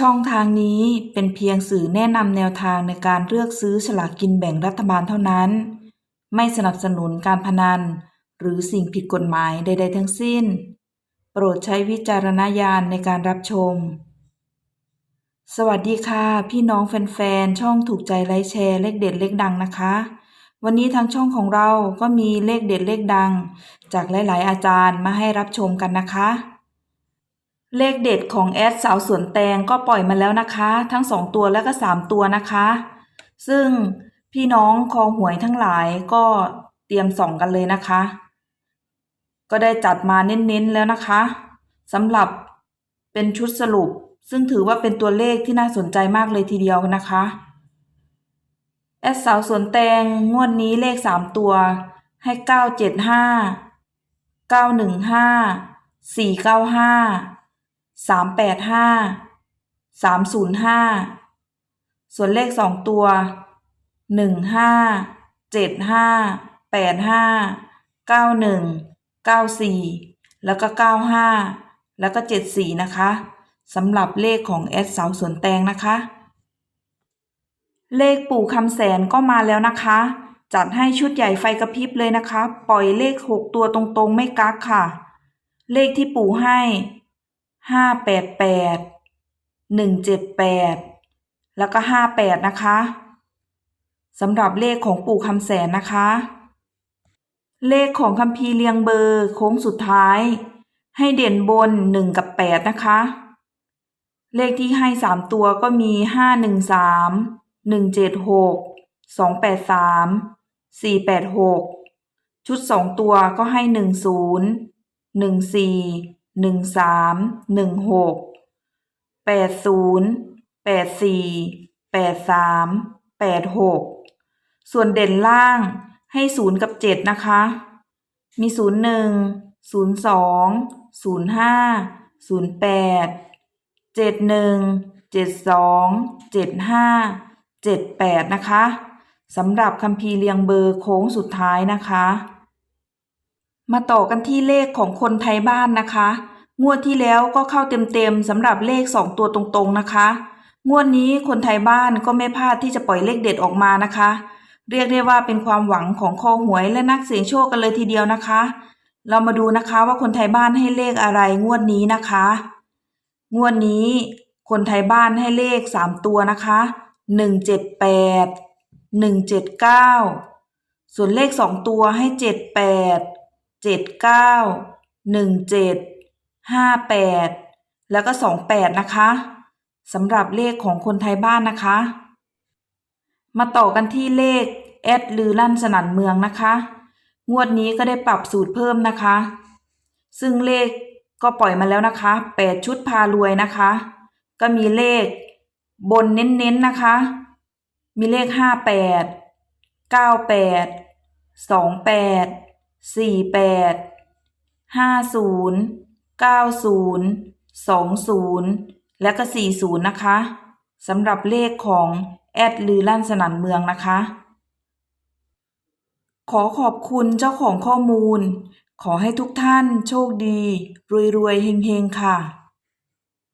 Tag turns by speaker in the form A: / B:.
A: ช่องทางนี้เป็นเพียงสื่อแนะนำแนวทางในการเลือกซื้อฉลากกินแบ่งรัฐบาลเท่านั้น ไม่สนับสนุนการพนัน หรือสิ่งผิดกฎหมายใด ๆ ทั้งสิ้น โปรดใช้วิจารณญาณในการรับชม สวัสดีค่ะ พี่น้องแฟนๆ ช่องถูกใจไลค์แชร์เลขเด็ดเลขดังนะคะ วันนี้ทางช่องของเราก็มีเลขเด็ดเลขดัง จากหลาย ๆ อาจารย์มาให้รับชมกันนะคะ เลขเด็ดของแอดสาวสวนแตงก็ปล่อยมาแล้วนะคะ ทั้งสองตัวและก็สามตัวนะคะ ซึ่งพี่น้องคอหวยทั้งหลายก็เตรียมส่องกันเลยนะคะ ก็ได้จัดมาเน้นๆแล้วนะคะสำหรับเป็นชุดสรุป ซึ่งถือว่าเป็นตัวเลขที่น่าสนใจมากเลยทีเดียวนะคะแอดสาวสวนแตงงวดนี้เลขสามตัว ให้เก้าเจ็ดห้าเก้าหนึ่งห้าสี่เก้าห้า สามแปดห้าสามศูนย์ห้าส่วนเลขสองตัวหนึ่งห้าเจ็ดห้าแปดห้าเก้าหนึ่งเก้าสี่แล้วก็เก้าห้าแล้วก็เจ็ดสี่นะคะสำหรับเลขของแอดสาสวนแตงนะคะ เลขปู่คำแสนก็มาแล้วนะคะ จัดให้ชุดใหญ่ไฟกระพริบเลยนะคะ ปล่อยเลขหกตัวตรงๆไม่กักค่ะ เลขที่ปู่ให้ ห้าแปดแปดหนึ่งเจ็ดแปดแล้วก็ห้าแปดนะคะสำหรับเลขของปู่คำแสนนะคะ เลขของคัมภีเรียงเบอร์โค้งสุดท้าย ให้เด่นบนหนึ่งกับแปดนะคะ เลขที่ให้สามตัวก็มีห้าหนึ่งสามหนึ่งเจ็ดหกสองแปดสามสี่แปดหกชุดสองตัวก็ให้หนึ่งศูนย์หนึ่งสี่ หนึ่งสามหนึ่งหกแปดศูนย์แปดสี่แปดสามแปดหกส่วนเด่นล่างให้ศูนย์กับเจ็ดนะคะ มีศูนย์หนึ่งศูนย์สองศูนย์ห้าศูนย์แปดเจ็ดหนึ่งเจ็ดสองเจ็ดห้าเจ็ดแปดนะคะสำหรับคัมภีร์เรียงเบอร์โค้งสุดท้ายนะคะ มาต่อกันที่เลขของคนไทยบ้านนะคะ งวดที่แล้วก็เข้าเต็มๆสำหรับเลขสองตัวตรงๆนะคะ งวดนี้คนไทยบ้านก็ไม่พลาดที่จะปล่อยเลขเด็ดออกมานะคะ เรียกได้ว่าเป็นความหวังของคอหวยและนักเสี่ยงโชคกันเลยทีเดียวนะคะ เรามาดูนะคะว่าคนไทยบ้านให้เลขอะไรงวดนี้นะคะ งวดนี้ คนไทยบ้านให้เลขสามตัวนะคะหนึ่งเจ็ดแปดหนึ่งเจ็ดเก้าส่วนเลขสองตัวให้เจ็ด แปดเจ็ดเก้าหนึ่งเจ็ดห้าแปดแล้วก็สองแปดนะคะสำหรับเลขของคนไทยบ้านนะคะ มาต่อกันที่เลขแอดลือลั่นสนันเมืองนะคะ งวดนี้ก็ได้ปรับสูตรเพิ่มนะคะ ซึ่งเลขก็ปล่อยมาแล้วนะคะแปดชุดพารวยนะคะ ก็มีเลขบนเน้นๆนะคะ มีเลขห้าแปด เก้าแปดสองแปดสี่แปดห้าศูนย์สองศูนย์และก็สี่ศูนย์นะคะสำหรับเลขของแอดลือลั่นสนันเมืองนะคะ ขอขอบคุณเจ้าของข้อมูล ขอให้ทุกท่านโชคดี รวยๆเฮงๆ ค่ะ